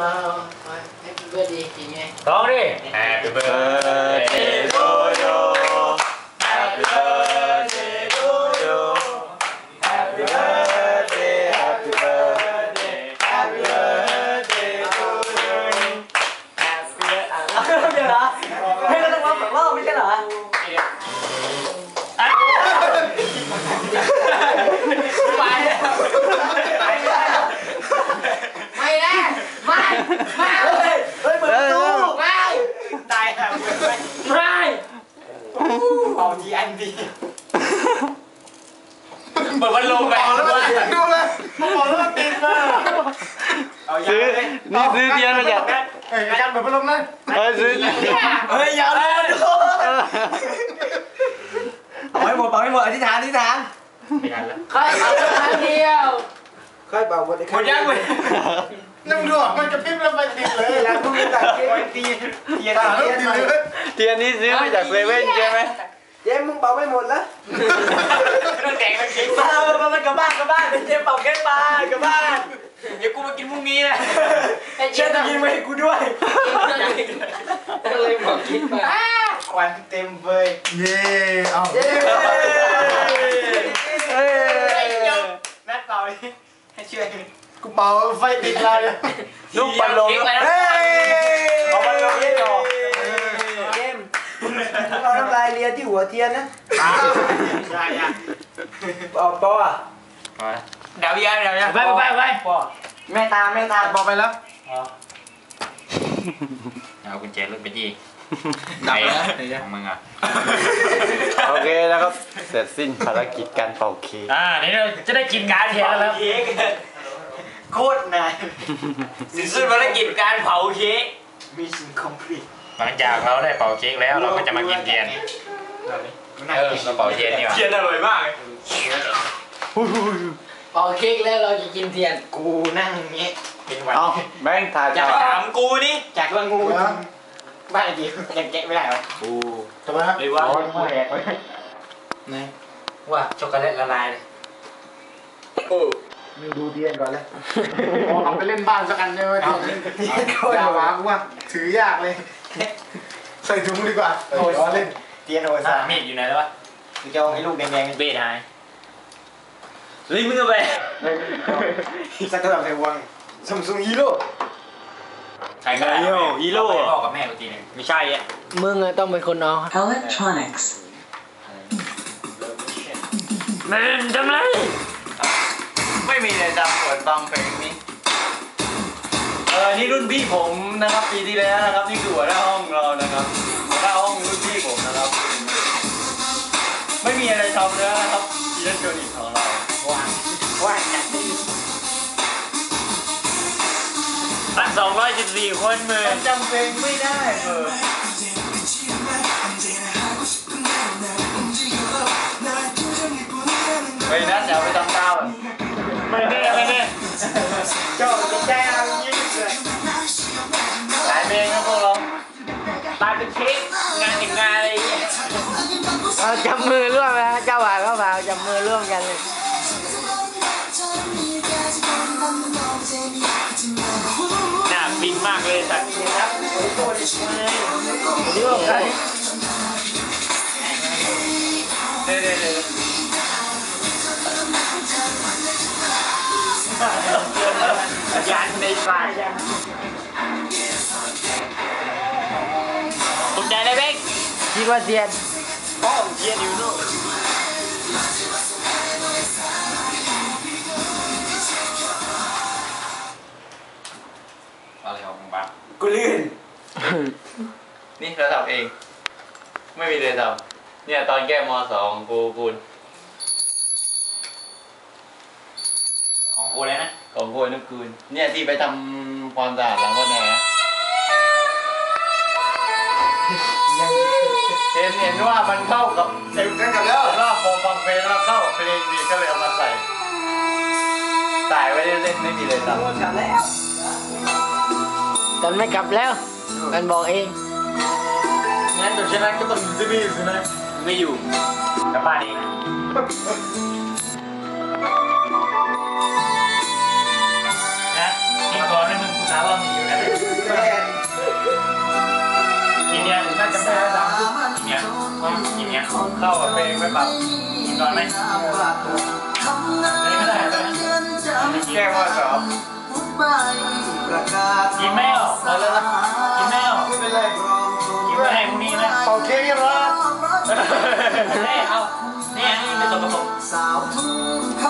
Happy birthday đi. Happy birthday. เปิดพัดลมไปดูเลยบอกแล้วมันติดมาเอายาซื้อเลยนี่ซื้อเทียนมาจากเอ้ยยันแบบพัดลมเลยเออซื้อเฮ้ยอยาวเลยเอาให้หมดเอาให้หมดอธิษฐานอธิษฐานไม่ทันแล้วใครเอาครั้งเดียวค่อยเป่าหมดเลยหมดยังเว้ยนั่งดูอะมันจะพริบแล้วไปติดเลยแล้วทุกคนตัดเค้กตีเทียนตาแล้วติดเลยเทียนนี้ซื้อมาจากเซเว่นใช่ไหม เจ๊มึงเป่าไม่หมดแล้วต้องแต่งต้องคิดมามามันกลับบ้านกลับบ้านเจ๊เป่าเค้กมากลับบ้า เราทำลายเลียที่หัวเทียนนะใช่ยังเอาปออะเดายังเดายังไปไปไปปอแม่ตาแม่ตาบอไปแล้วเอากุญแจรถไปยี่ดับแล้วของมึงอะโอเคนะครับเสร็จสิ้นภารกิจการเป่าเค้กอ่านี่เราจะได้กินการเทียนแล้วเค้กโคตรนานสิ้นสุดภารกิจการเผาเค้ก Mission complete หลังจากเราได้เป่าเค้กแล้วเราก็จะมากินเทียนเออเราเป่าเทียนนี่หว่าเทียนอร่อยมากเลยเป่าเค้กแล้วเราจะกินเทียนกูนั่งอย่างเงี้ยเป็นวันเอาแม่งถ่ายอยาจากถามกูนี่จากว่างูนะบ้านไอ้ดิยังแกะไม่ได้หรอกูทำไมครับหรือว่ากูแดกไว้นะว่าช็อกโกแลตละลายเลยมึงดูเทียนก่อนเลยเอาไปเล่นบ้านสักอันใช่ไหมทียาวากูว่าถือยากเลย ใส่ถุงดีกว่าโอ้ยเล่นเทียนโออะซามีดอยู่ไหนแล้ววะกูจะเอาไอ้ลูกแดงๆเบสหายเฮ้ยมึงเอาไปสักเท่าไหร่วางซัมซุงฮีโร่ใครก็ได้ฮีโร่ฮีโร่เอาไปพ่อกับแม่กูทีหนึงไม่ใช่อะมึงอะต้องเป็นคนเอา Electronics. มันทำไรไม่มีเลยตามเปิดฟังเพลงนี้เออนี่รุ่นพี่ผมนะครับปีที่แล้วนะครับนี่คือหัวหน้าห้องเรานะครับหัวหน้าห้องรุ่นพี่ผมนะครับ ไม่มีอะไรทำแล้วนะครับอิเล็กทรอนิกส์ของเราว่างว่างจัดตัดสองร้อยสิบสี่คนมือจำเพลงไม่ได้เออไปนัดเดี๋ยวไปทำตามอะไม่แน่ไม่แน่ายเป็นเค้กงานแต่งงานอะไรอย่างเงี้ยเอาจับมือร่วมนะฮะเจ้าบ่าวก็บ่าวจับมือร่วมกันเลย หน้าปิ๊งมากเลยสัตว์ร่วมกันเดี๋ยวเดี๋ยวเดี๋ยวยันในฝ่าย ผมใจเลยเบ้งคิดว่าเทียนป้องเทียนอยู่นู่นอะไรของมึงบ้างกูลื่น นี่เราทำเอง ไม่มีเลยทำเนี่ยตอนแก้มสองกูกูของกูเลยนะ ของกูนึกคืนเนี่ยที่ไปทำความสะอาดหลังพ่อแน่ ห็นเห็นว่ามันเข้ากับเต็มกันกันแล้วเห็นว่าพอฟังเพลงแล้วเข้ากับเพลงดีก็เลยเอามาใส่ใส่ไว้เล่นๆไม่มีเลยทำกลับแล้วตอนไม่กลับแล้วมันบอกเองงั้นเดี๋ยวฉะนั้นก็ต้องอยู่ที่นี่สินะไม่อยู่กลับบ้านเอง เข้ากับเพลงไหมเปล่ากินก่อนไหมไม่ได้เลยแก้ว่าสองกินแมวเอาเลยนะกินแมวไม่เป็นไรกินไม่ให้พรุ่งนี้นะเป่าเค้กรอเฮ้ยเอาเนี่ยนี่เป็นตัวผสมเอาก็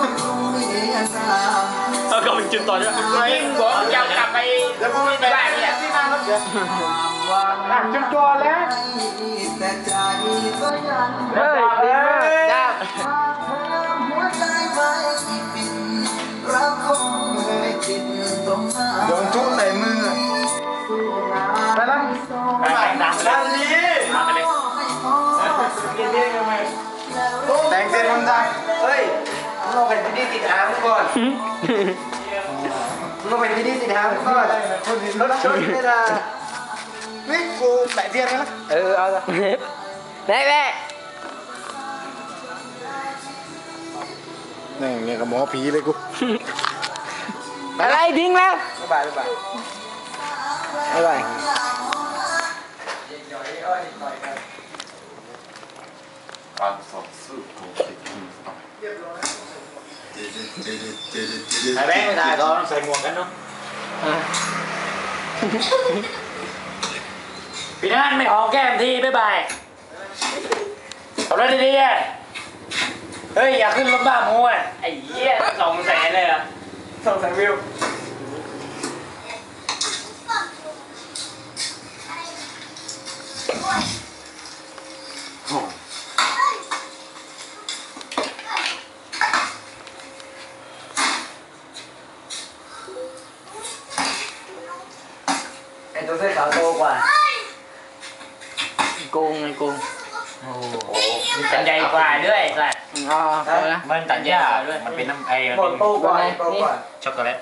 เป็น จุดต่อใช่ไหมจริงบอกจะเอากลับไปแล้วพวกมันไปบ้านเนี่ยที่นั่นครับเดี๋ยวอะจุดตัวแล้วเฮ้ยดีมากจ้าโดนทุบใส่มือไปแล้วไปแต่งดังด้านนี้มาไปเลยแต่งเสร็จคนตายเฮ้ยมึงเอาแผ่นที่นี่ติดหางก่อน มึงเอาแผ่นที่นี่ติดหางก่อนคนเห็นรรถถชนไม่ได้นี่กูแตะเทียนไหมล่ะเออเอาละแน่แน่นี่ไงกับหมอผีเลยกูอะไรทิ้งแล้วบ๊ายบายบ๊ายบายอะไรการสอบสู้ของเด็กทีมต่อ ไอ้แบงค์ไม่ได้ก็ต้องใส่หมวกกันเนาะอะพี่นั่นไม่หอมแก้มทีบ๊ายบายขับรถดีๆอะเฮ้ย อยากขึ้นรถบ้ามูอะไอ้เหี้ยสองแสนเลยอะสองแสนวิว ไอ้ตัวเสื้อขาวโตกว่า โกงไงโกง โอ้โหมันใหญ่กว่าด้วยสัตว์อ๋อเอาละมันตัดหญ้าด้วยมันเป็นน้ำไอ้มันหมเป็ดนโตกว่าโตกว่าช็อกโกแลต